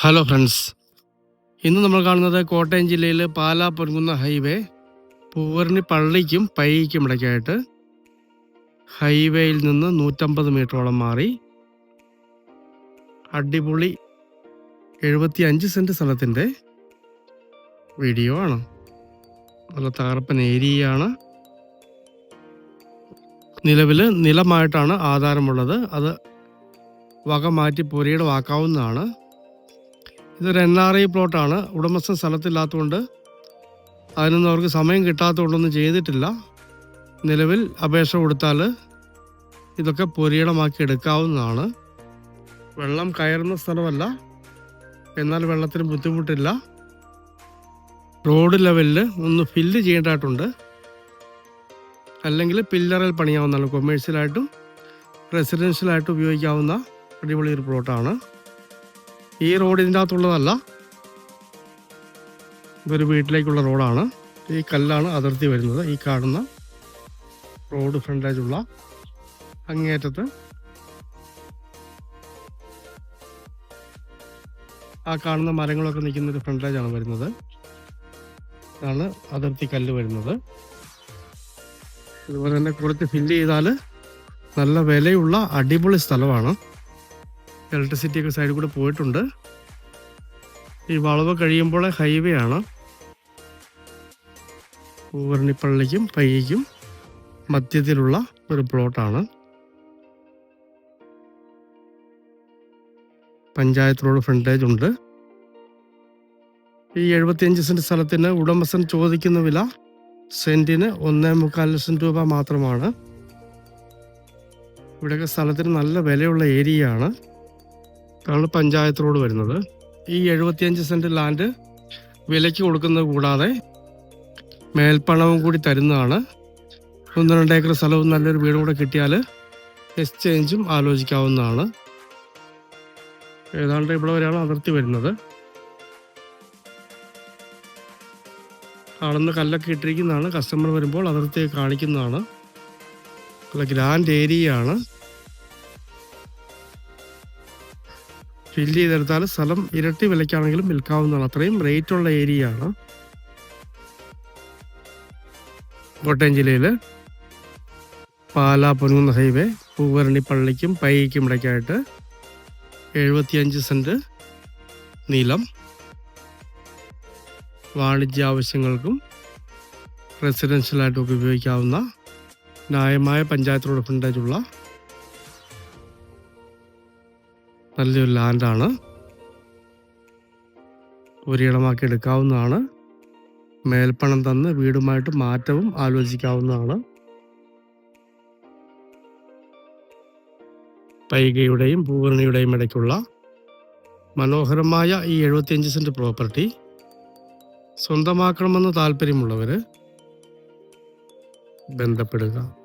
Hello friends ഇന്ന് നമ്മൾ കാണുന്നത് കോട്ടയം ജില്ലയിൽ പാലാ പൊൻകുന്ന ഹൈവേ പൂവർണി പള്ളിക്കും പൈക്കും ഇടയ്ക്കായിട്ട് ഹൈവേയിൽ നിന്ന് നൂറ്റമ്പത് മീറ്ററോളം മാറി അടിപൊളി എഴുപത്തി അഞ്ച് സെന്റ് സ്ഥലത്തിന്റെ വീഡിയോ ആണ്. നല്ല തകർപ്പൻ ഏരിയയാണ്. നിലവിൽ നിലമായിട്ടാണ് ആധാരമുള്ളത്. അത് വക മാറ്റി പുരയുടെ വാക്കാവുന്നതാണ്. ഇതൊരു എൻ ആർ ഐ പ്ലോട്ടാണ് ഉടമസ്ഥ സ്ഥലത്തില്ലാത്തതുകൊണ്ട് അതിനൊന്നും അവർക്ക് സമയം കിട്ടാത്തതുകൊണ്ടൊന്നും ചെയ്തിട്ടില്ല. നിലവിൽ അപേക്ഷ കൊടുത്താൽ ഇതൊക്കെ പൊരിയിടമാക്കി എടുക്കാവുന്നതാണ്. വെള്ളം കയറുന്ന സ്ഥലമല്ല. എന്നാൽ വെള്ളത്തിന് ബുദ്ധിമുട്ടില്ല. റോഡ് ലെവലിൽ ഒന്ന് ഫില്ല് ചെയ്യേണ്ടതായിട്ടുണ്ട്. അല്ലെങ്കിൽ പില്ലറിൽ പണിയാവുന്നതാണ്. കൊമേഴ്ഷ്യലായിട്ടും റെസിഡൻഷ്യലായിട്ടും ഉപയോഗിക്കാവുന്ന അടിപൊളി ഒരു പ്ലോട്ടാണ് ഈ റോഡ് ഇതിന്റെ അകത്തുള്ളതല്ല. ഇതൊരു വീട്ടിലേക്കുള്ള റോഡാണ്. ഈ കല്ലാണ് അതിർത്തി വരുന്നത്. ഈ കാണുന്ന റോഡ് ഫ്രണ്ടേജുള്ള അങ്ങേറ്റത്ത് ആ കാണുന്ന മരങ്ങളൊക്കെ നിൽക്കുന്ന ഒരു ഫ്രണ്ടേജാണ് വരുന്നത്. ഇതാണ് അതിർത്തി കല്ല് വരുന്നത്. അതുപോലെ തന്നെ കുറച്ച് ഫില്ല് ചെയ്താൽ നല്ല വിലയുള്ള അടിപൊളി സ്ഥലമാണ്. ഇലക്ട്രിസിറ്റി ഒക്കെ സൈഡിൽ കൂടെ പോയിട്ടുണ്ട്. ഈ വളവ് കഴിയുമ്പോൾ ഹൈവേ ആണ്. പൂവർണിപ്പള്ളിക്കും പയ്യയ്ക്കും മധ്യത്തിലുള്ള ഒരു പ്ലോട്ടാണ് പഞ്ചായത്ത് റോഡ് ഫ്രണ്ടേജ് ഉണ്ട്. ഈ എഴുപത്തിയഞ്ച് സെന്റ് സ്ഥലത്തിന് ഉടമസ്ഥൻ ചോദിക്കുന്ന വില സെന്റിന് ഒന്നേ മുക്കാൽ ലക്ഷം രൂപ മാത്രമാണ്. ഇവിടെയൊക്കെ സ്ഥലത്തിന് നല്ല വിലയുള്ള ഏരിയ പഞ്ചായത്ത് റോഡ് വരുന്നത്. ഈ എഴുപത്തിയഞ്ച് സെന്റ് ലാൻഡ് വിലയ്ക്ക് കൊടുക്കുന്നത് കൂടാതെ മേൽപ്പണവും കൂടി തരുന്നതാണ്. ഒന്ന് രണ്ട് ഏക്കർ സ്ഥലവും നല്ലൊരു വീടും കൂടെ കിട്ടിയാൽ എക്സ്ചേഞ്ചും ആലോചിക്കാവുന്നതാണ്. ഏതാണ്ട് ഇവിടെ വരെയാണ് അതിർത്തി വരുന്നത്. അളന്ന് കല്ലൊക്കെ ഇട്ടിരിക്കുന്നതാണ്. കസ്റ്റമർ വരുമ്പോൾ അതിർത്തി കാണിക്കുന്നതാണ്. നല്ല ഗ്രാൻഡ് ഏരിയ ഫില്ല് ചെയ്തെടുത്താൽ സ്ഥലം ഇരട്ടി വിലയ്ക്കാണെങ്കിലും വിൽക്കാവുന്നതാണ്. അത്രയും റേറ്റ് ഉള്ള ഏരിയ ആണ്. കോട്ടയം ജില്ലയിൽ പാലാ പൊന്നുന്ന ഹൈവേ പൂവരണി പള്ളിക്കും പൈക്കും ഇടയ്ക്കായിട്ട് എഴുപത്തിയഞ്ച് സെന്റ് നീളം. വാണിജ്യ ആവശ്യങ്ങൾക്കും റെസിഡൻഷ്യലായിട്ടൊക്കെ ഉപയോഗിക്കാവുന്ന ന്യായമായ പഞ്ചായത്ത് റോഡ് ഫ്രണ്ടേജുള്ള നല്ലൊരു ലാൻഡാണ് ഒരിടമാക്കി എടുക്കാവുന്നതാണ്. മേൽപ്പണം തന്ന് വീടുമായിട്ട് മാറ്റവും ആലോചിക്കാവുന്നതാണ്. പൈകയുടെയും പൂർണിയുടെയും ഇടയ്ക്കുള്ള മനോഹരമായ ഈ എഴുപത്തിയഞ്ച് സെന്റ് പ്രോപ്പർട്ടി സ്വന്തമാക്കണമെന്ന് താല്പര്യമുള്ളവർ ബന്ധപ്പെടുക.